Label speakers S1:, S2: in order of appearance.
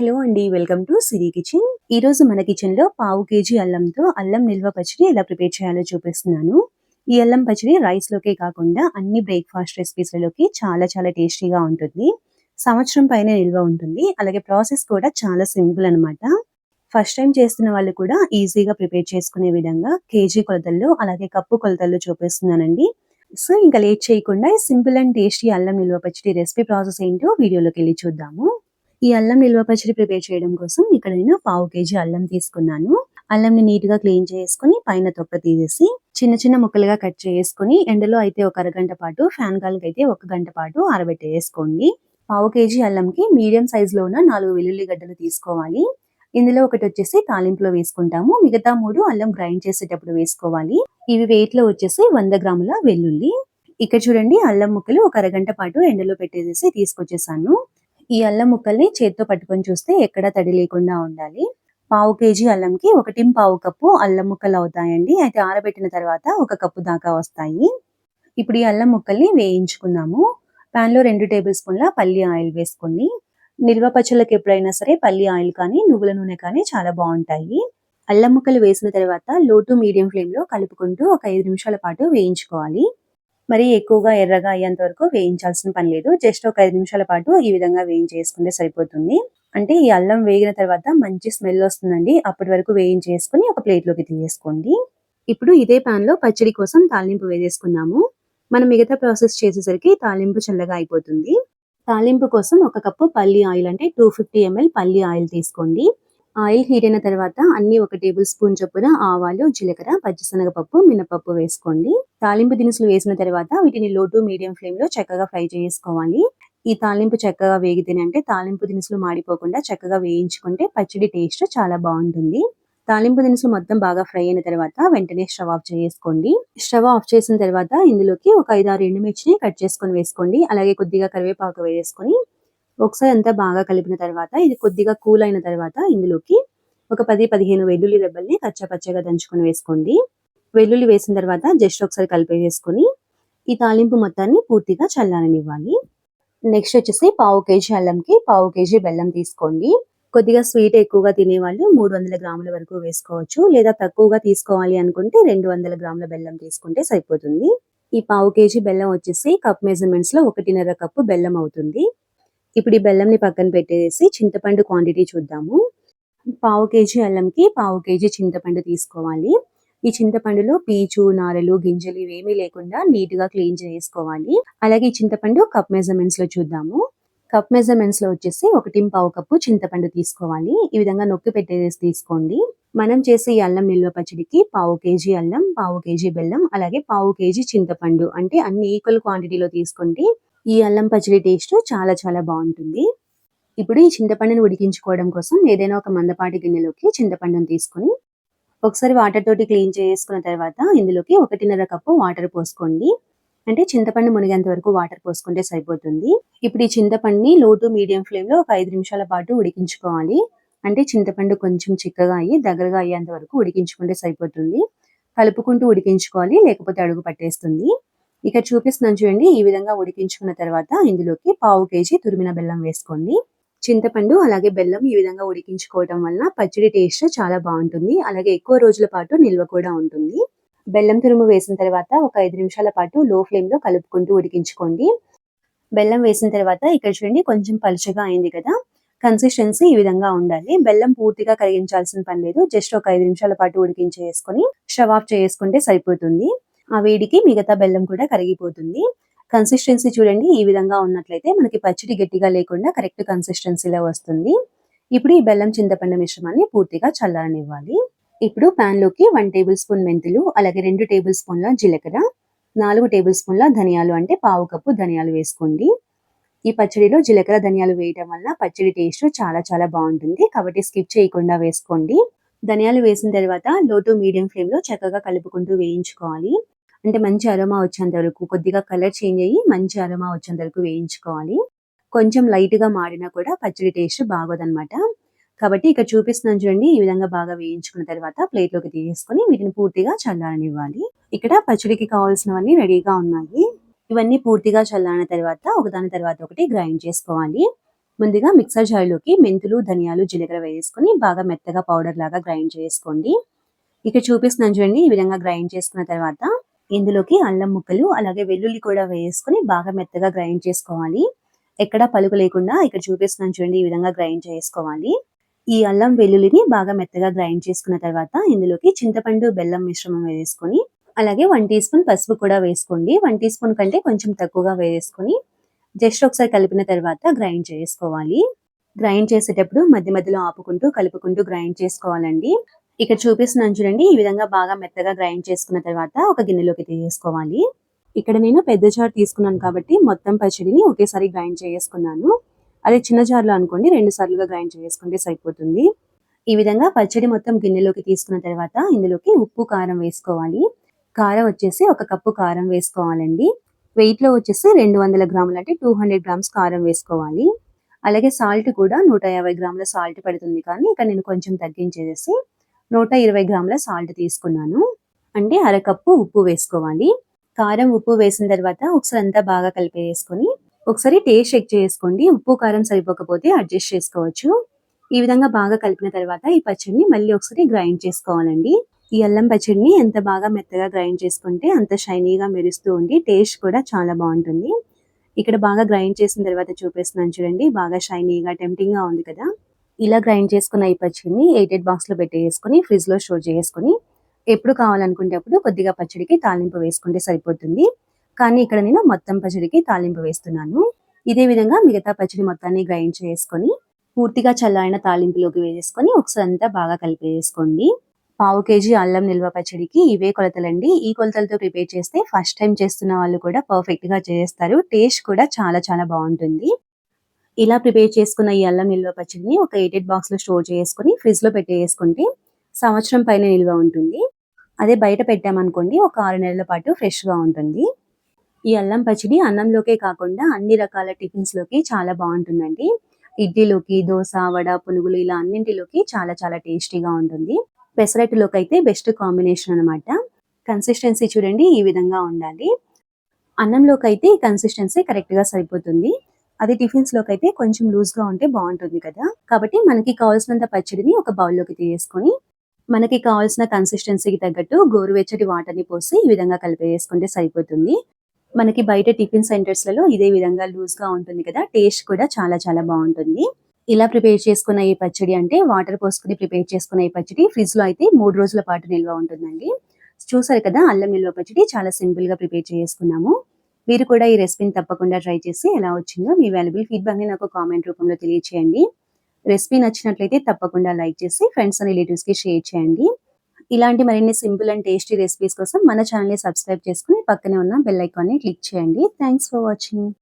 S1: Hello అండి welcome to Siri kitchen. ఈ రోజు మన కిచెన్లో పావు కేజీ అల్లంతో అల్లం నిల్వ పచ్చడి ఎలా ప్రిపేర్ చేయాలో చూపిస్తున్నాను. ఈ అల్లం పచ్చడి రైస్ లోకే కాకుండా అన్ని బ్రేక్ఫాస్ట్ రెసిపీస్లోకి చాలా చాలా టేస్టీగా ఉంటుంది. సంవత్సరం పైన నిల్వ ఉంటుంది. అలాగే ప్రాసెస్ కూడా చాలా సింపుల్ అన్నమాట. ఫస్ట్ టైం చేస్తున్న వాళ్ళు కూడా ఈజీగా ప్రిపేర్ చేసుకునే విధంగా కేజీ కొలతల్లో అలాగే కప్పు కొలతల్లో చూపిస్తున్నానండి. సో ఇంకా లేట్ చేయకుండా సింపుల్ అండ్ టేస్టీ అల్లం నిల్వ పచ్చడి రెసిపీ ప్రాసెస్ ఏంటో వీడియోలోకి వెళ్ళి చూద్దాము. ఈ అల్లం నిల్వ పచ్చడి ప్రిపేర్ చేయడం కోసం ఇక్కడ నేను పావు కేజీ అల్లం తీసుకున్నాను. అల్లంని నీట్గా క్లీన్ చేసుకుని పైన తొక్క తీసేసి చిన్న చిన్న ముక్కలుగా కట్ చేసుకుని ఎండలో అయితే ఒక అరగంట పాటు ఫ్యాన్ గాలికి అయితే ఒక గంట పాటు ఆరబెట్టేసుకోండి. పావు కేజీ అల్లంకి మీడియం సైజ్లో ఉన్న నాలుగు వెల్లుల్లి గడ్డలు తీసుకోవాలి. ఇందులో ఒకటి వచ్చేసి తాలింపులో వేసుకుంటాము. మిగతా మూడు అల్లం గ్రైండ్ చేసేటప్పుడు వేసుకోవాలి. ఇవి వెయిట్లో వచ్చేసి వంద గ్రాముల వెల్లుల్లి. ఇక్కడ చూడండి అల్లం ముక్కలు ఒక అరగంట పాటు ఎండలో పెట్టేసేసి తీసుకొచ్చేసాను. ఈ అల్లం ముక్కల్ని చేత్తో పట్టుకొని చూస్తే ఎక్కడ తడి లేకుండా ఉండాలి. పావు కేజీ అల్లంకి ఒకటి పావు కప్పు అల్లం ముక్కలు అవుతాయండి. అయితే ఆరబెట్టిన తర్వాత ఒక కప్పు దాకా వస్తాయి. ఇప్పుడు ఈ అల్లం ముక్కల్ని వేయించుకుందాము. పాన్లో రెండు టేబుల్ స్పూన్ల పల్లి ఆయిల్ వేసుకోండి నిల్వ పచ్చళ్ళకి ఎప్పుడైనా సరే పల్లి ఆయిల్ కానీ నువ్వుల నూనె కానీ చాలా బాగుంటాయి. అల్లం ముక్కలు వేసిన తర్వాత లో టు మీడియం ఫ్లేమ్లో కలుపుకుంటూ ఒక ఐదు నిమిషాల పాటు వేయించుకోవాలి. మరి ఎక్కువగా ఎర్రగా అయ్యేంత వరకు వేయించాల్సిన పని లేదు. జస్ట్ ఒక ఐదు నిమిషాల పాటు ఈ విధంగా వేయించేసుకుంటే సరిపోతుంది. అంటే ఈ అల్లం వేగిన తర్వాత మంచి స్మెల్ వస్తుందండి. అప్పటి వరకు వేయించేసుకుని ఒక ప్లేట్లోకి తీసేసుకోండి. ఇప్పుడు ఇదే పాన్లో పచ్చడి కోసం తాలింపు వేసేసుకున్నాము మనం మిగతా ప్రాసెస్ చేసేసరికి తాలింపు చల్లగా అయిపోతుంది. తాలింపు కోసం ఒక కప్పు పల్లి ఆయిల్ అంటే టూ ఫిఫ్టీ ఎంఎల్ పల్లి ఆయిల్ తీసుకోండి. ఆయిల్ హీట్ అయిన తర్వాత అన్ని ఒక టేబుల్ స్పూన్ చొప్పున ఆవాలు జీలకర్ర పచ్చిశనగపప్పు మినపప్పు వేసుకోండి. తాలింపు దినుసులు వేసిన తర్వాత వీటిని లో టు మీడియం ఫ్లేమ్లో చక్కగా ఫ్రై చేసుకోవాలి. ఈ తాలింపు చక్కగా వేగితేనే అంటే తాలింపు దినుసులు మాడిపోకుండా చక్కగా వేయించుకుంటే పచ్చడి టేస్ట్ చాలా బాగుంటుంది. తాలింపు దినుసులు మొత్తం బాగా ఫ్రై అయిన తర్వాత వెంటనే స్టవ్ ఆఫ్ చేసుకోండి. స్టవ్ ఆఫ్ చేసిన తర్వాత ఇందులోకి ఒక ఐదు ఆరు ఎండుమిర్చిని కట్ చేసుకొని వేసుకోండి. అలాగే కొద్దిగా కరివేపాకు వేసుకొని ఒకసారి అంతా బాగా కలిపిన తర్వాత ఇది కొద్దిగా కూల్ అయిన తర్వాత ఇందులోకి ఒక పది పదిహేను వెల్లుల్లి రెబ్బల్ని కచ్చపచ్చగా దంచుకొని వేసుకోండి. వెల్లుల్లి వేసిన తర్వాత జస్ట్ ఒకసారి కలిపేసుకొని ఈ తాలింపు మొత్తాన్ని పూర్తిగా చల్లారనివ్వాలి. నెక్స్ట్ వచ్చేసి పావు కేజీ అల్లంకి పావు కేజీ బెల్లం తీసుకోండి. కొద్దిగా స్వీట్ ఎక్కువగా తినేవాళ్ళు మూడు వందల గ్రాముల వరకు వేసుకోవచ్చు లేదా తక్కువగా తీసుకోవాలి అనుకుంటే రెండు వందల గ్రాముల బెల్లం తీసుకుంటే సరిపోతుంది. ఈ పావు కేజీ బెల్లం వచ్చేసి కప్ మెజర్మెంట్స్లో ఒకటిన్నర కప్పు బెల్లం అవుతుంది. ఇప్పుడు ఈ బెల్లంని పక్కన పెట్టేసి చింతపండు క్వాంటిటీ చూద్దాము. పావు కేజీ అల్లంకి పావు కేజీ చింతపండు తీసుకోవాలి. ఈ చింతపండులో పీచు నారలు గింజలు ఇవేమీ లేకుండా నీట్గా క్లీన్ చేసుకోవాలి. అలాగే ఈ చింతపండు కప్ మెజర్మెంట్స్లో చూద్దాము. కప్ మెజర్మెంట్స్లో వచ్చేసి ఒకటి పావు కప్పు చింతపండు తీసుకోవాలి. ఈ విధంగా నొక్కి పెట్టేసి తీసుకోండి. మనం చేసే ఈ అల్లం నిల్వ పచ్చడికి పావు కేజీ అల్లం పావు కేజీ బెల్లం అలాగే పావు కేజీ చింతపండు అంటే అన్ని ఈక్వల్ క్వాంటిటీలో తీసుకుంటే ఈ అల్లం పచ్చడి టేస్ట్ చాలా చాలా బాగుంటుంది. ఇప్పుడు ఈ చింతపండుని ఉడికించుకోవడం కోసం ఏదైనా ఒక మందపాటి గిన్నెలోకి చింతపండుని తీసుకొని ఒకసారి వాటర్ తోటి క్లీన్ చేసుకున్న తర్వాత ఇందులోకి ఒకటిన్నర కప్పు వాటర్ పోసుకోండి. అంటే చింతపండు మునిగేంత వరకు వాటర్ పోసుకుంటే సరిపోతుంది. ఇప్పుడు ఈ చింతపండుని లో టు మీడియం ఫ్లేమ్లో ఒక ఐదు నిమిషాల పాటు ఉడికించుకోవాలి. అంటే చింతపండు కొంచెం చిక్కగా అయ్యి దగ్గరగా అయ్యేంత వరకు ఉడికించుకుంటే సరిపోతుంది. కలుపుకుంటూ ఉడికించుకోవాలి లేకపోతే అడుగు పట్టేస్తుంది. ఇక్కడ చూపిస్తున్నాను చూడండి ఈ విధంగా ఉడికించుకున్న తర్వాత ఇందులోకి పావు కేజీ తురిమిన బెల్లం వేసుకోండి. చింతపండు అలాగే బెల్లం ఈ విధంగా ఉడికించుకోవడం వలన పచ్చడి టేస్ట్ చాలా బాగుంటుంది. అలాగే ఎక్కువ రోజుల పాటు నిల్వ కూడా ఉంటుంది. బెల్లం తురుము వేసిన తర్వాత ఒక ఐదు నిమిషాల పాటు లో ఫ్లేమ్లో కలుపుకుంటూ ఉడికించుకోండి. బెల్లం వేసిన తర్వాత ఇక్కడ చూడండి కొంచెం పలుచగా అయింది కదా. కన్సిస్టెన్సీ ఈ విధంగా ఉండాలి. బెల్లం పూర్తిగా కరిగించాల్సిన పని లేదు. జస్ట్ ఒక ఐదు నిమిషాల పాటు ఉడికించేసుకొని స్టవ్ ఆఫ్ చేసుకుంటే సరిపోతుంది. ఆ వేడికి మిగతా బెల్లం కూడా కరిగిపోతుంది. కన్సిస్టెన్సీ చూడండి ఈ విధంగా ఉన్నట్లయితే మనకి పచ్చడి గట్టిగా లేకుండా కరెక్ట్ కన్సిస్టెన్సీలో వస్తుంది. ఇప్పుడు ఈ బెల్లం చింతపండు మిశ్రమాన్ని పూర్తిగా చల్లారనివ్వాలి. ఇప్పుడు పాన్లోకి వన్ టేబుల్ స్పూన్ మెంతులు అలాగే రెండు టేబుల్ స్పూన్ల జీలకర్ర నాలుగు టేబుల్ స్పూన్ల ధనియాలు అంటే పావు కప్పు ధనియాలు వేసుకోండి. ఈ పచ్చడిలో జీలకర్ర ధనియాలు వేయడం వల్ల పచ్చడి టేస్ట్ చాలా చాలా బాగుంటుంది. కాబట్టి స్కిప్ చేయకుండా వేసుకోండి. ధనియాలు వేసిన తర్వాత లో టు మీడియం ఫ్లేమ్లో చక్కగా కలుపుకుంటూ వేయించుకోవాలి. అంటే మంచి అరోమా వచ్చేంత వరకు కొద్దిగా కలర్ చేంజ్ అయ్యి మంచి అరోమా వచ్చేంత వరకు వేయించుకోవాలి. కొంచెం లైట్గా మాడినా కూడా పచ్చడి టేస్ట్ బాగోదన్నమాట. కాబట్టి ఇక్కడ చూపిస్తున్నాను చూడండి ఈ విధంగా బాగా వేయించుకున్న తర్వాత ప్లేట్లోకి తీసేసుకొని వీటిని పూర్తిగా చల్లారనివ్వాలి. ఇక్కడ పచ్చడికి కావాల్సినవన్నీ రెడీగా ఉన్నాయి. ఇవన్నీ పూర్తిగా చల్లారిన తర్వాత ఒకదాని తర్వాత ఒకటి గ్రైండ్ చేసుకోవాలి. ముందుగా మిక్సర్ జార్లోకి మెంతులు ధనియాలు జీలకర్ర వేసుకొని బాగా మెత్తగా పౌడర్ లాగా గ్రైండ్ చేసుకోండి. ఇక్కడ చూపిస్తున్నాను చూడండి ఈ విధంగా గ్రైండ్ చేసుకున్న తర్వాత ఇందులోకి అల్లం ముక్కలు అలాగే వెల్లుల్లి కూడా వేసుకొని బాగా మెత్తగా గ్రైండ్ చేసుకోవాలి. ఎక్కడ పలుకు లేకుండా ఇక్కడ చూపిస్తున్నాను చూడండి ఈ విధంగా గ్రైండ్ చేసుకోవాలి. ఈ అల్లం వెల్లుల్లిని బాగా మెత్తగా గ్రైండ్ చేసుకున్న తర్వాత ఇందులోకి చింతపండు బెల్లం మిశ్రమం వేసుకొని అలాగే వన్ టీ స్పూన్ పసుపు కూడా వేసుకోండి. వన్ టీ స్పూన్ కంటే కొంచెం తక్కువగా వేసుకొని జస్ట్ ఒకసారి కలిపిన తర్వాత గ్రైండ్ చేసుకోవాలి. గ్రైండ్ చేసేటప్పుడు మధ్య మధ్యలో ఆపుకుంటూ కలుపుకుంటూ గ్రైండ్ చేసుకోవాలండి. ఇక్కడ చూపిస్తున్నాను చూడండి. ఈ విధంగా బాగా మెత్తగా గ్రైండ్ చేసుకున్న తర్వాత ఒక గిన్నెలోకి తీసుకోవాలి ఇక్కడ నేను పెద్ద జార్ తీసుకున్నాను కాబట్టి మొత్తం పచ్చడిని ఒకేసారి గ్రైండ్ చేసుకున్నాను. అదే చిన్న జార్లో అనుకోండి రెండు సార్లుగా గ్రైండ్ చేసుకుంటే సరిపోతుంది. ఈ విధంగా పచ్చడి మొత్తం గిన్నెలోకి తీసుకున్న తర్వాత ఇందులోకి ఉప్పు కారం వేసుకోవాలి. కారం వచ్చేసి ఒక కప్పు కారం వేసుకోవాలండి. వెయిట్లో వచ్చేసి రెండు వందల గ్రాములు అంటే టూ హండ్రెడ్ గ్రామ్స్ కారం వేసుకోవాలి. అలాగే సాల్ట్ కూడా నూట యాభై గ్రాముల సాల్ట్ పడుతుంది కానీ ఇక్కడ నేను కొంచెం తగ్గించేసి నూట ఇరవై గ్రాముల సాల్ట్ తీసుకున్నాను. అంటే అరకప్పు ఉప్పు వేసుకోవాలి. కారం ఉప్పు వేసిన తర్వాత ఒకసారి అంతా బాగా కలిపేసుకొని ఒకసారి టేస్ట్ చెక్ చేసుకోండి. ఉప్పు కారం సరిపోకపోతే అడ్జస్ట్ చేసుకోవచ్చు. ఈ విధంగా బాగా కలిపిన తర్వాత ఈ పచ్చడిని మళ్ళీ ఒకసారి గ్రైండ్ చేసుకోవాలండి. ఈ అల్లం పచ్చడిని ఎంత బాగా మెత్తగా గ్రైండ్ చేసుకుంటే అంత షైనీగా మెరుస్తూ ఉండి టేస్ట్ కూడా చాలా బాగుంటుంది. ఇక్కడ బాగా గ్రైండ్ చేసిన తర్వాత చూపిస్తున్నాను చూడండి. బాగా షైనీగా టెంప్టింగ్గా ఉంది కదా. ఇలా గ్రైండ్ చేసుకున్న ఈ పచ్చడిని ఎయిటెడ్ బాక్స్లో పెట్టేసుకొని ఫ్రిడ్జ్లో స్టోర్ చేసుకొని ఎప్పుడు కావాలనుకుంటే అప్పుడు కొద్దిగా పచ్చడికి తాలింపు వేసుకుంటే సరిపోతుంది. కానీ ఇక్కడ నేను మొత్తం పచ్చడికి తాలింపు వేస్తున్నాను. ఇదే విధంగా మిగతా పచ్చడి మొత్తాన్ని గ్రైండ్ చేసుకొని పూర్తిగా చల్లారిన తాలింపులోకి వేసేసుకొని ఒకసారి అంతా బాగా కలిపేసుకోండి. పావు కేజీ అల్లం నిల్వ పచ్చడికి ఇవే కొలతలండి. ఈ కొలతలతో ప్రిపేర్ చేస్తే ఫస్ట్ టైం చేస్తున్న వాళ్ళు కూడా పర్ఫెక్ట్గా చేస్తారు. టేస్ట్ కూడా చాలా చాలా బాగుంటుంది. ఇలా ప్రిపేర్ చేసుకున్న ఈ అల్లం నిల్వ పచ్చడిని ఒక ఎయిటెడ్ బాక్స్లో స్టోర్ చేసుకుని ఫ్రిడ్జ్లో పెట్టేసుకుంటే సంవత్సరం పైన నిల్వ ఉంటుంది. అదే బయట పెట్టామనుకోండి ఒక ఆరు నెలల పాటు ఫ్రెష్గా ఉంటుంది. ఈ అల్లం పచ్చడి అన్నంలోకే కాకుండా అన్ని రకాల టిఫిన్స్లోకి చాలా బాగుంటుందండి. ఇడ్లీలోకి దోశ వడ పునుగులు ఇలా అన్నింటిలోకి చాలా చాలా టేస్టీగా ఉంటుంది. పెసరట్టులోకి అయితే బెస్ట్ కాంబినేషన్ అనమాట కన్సిస్టెన్సీ చూడండి ఈ విధంగా ఉండాలి. అన్నంలోకి అయితే కన్సిస్టెన్సీ కరెక్ట్గా సరిపోతుంది. అది టిఫిన్స్లోకి అయితే కొంచెం లూజ్గా ఉంటే బాగుంటుంది కదా. కాబట్టి మనకి కావాల్సినంత పచ్చడిని ఒక బౌల్లోకి తీసుకొని మనకి కావాల్సిన కన్సిస్టెన్సీకి తగ్గట్టు గోరువెచ్చటి వాటర్ని పోసి ఈ విధంగా కలిపేసుకుంటే సరిపోతుంది. మనకి బయట టిఫిన్ సెంటర్స్లలో ఇదే విధంగా లూజ్గా ఉంటుంది కదా. టేస్ట్ కూడా చాలా చాలా బాగుంటుంది. ఇలా ప్రిపేర్ చేసుకున్న ఈ పచ్చడి అంటే వాటర్ పోసుకుని ప్రిపేర్ చేసుకున్న ఈ పచ్చడి ఫ్రిడ్జ్లో అయితే మూడు రోజుల పాటు నిల్వ ఉంటుందండి. చూసారు కదా అల్లం నిల్వ పచ్చడి చాలా సింపుల్గా ప్రిపేర్ చేసుకున్నాము. మీరు కూడా ఈ రెసిపీని తప్పకుండా ట్రై చేసి ఎలా వచ్చిందో మీ వాల్యుబుల్ ఫీడ్బ్యాక్ని నాకు కామెంట్ రూపంలో తెలియచేయండి. రెసిపీ నచ్చినట్లయితే తప్పకుండా లైక్ చేసి ఫ్రెండ్స్ అండ్ రిలేటివ్స్కి షేర్ చేయండి. ఇలాంటి మరిన్ని సింపుల్ అండ్ టేస్టీ రెసిపీస్ కోసం మన ఛానల్ని సబ్స్క్రైబ్ చేసుకుని పక్కనే ఉన్న బెల్ ఐకాన్ని క్లిక్ చేయండి. Thanks for watching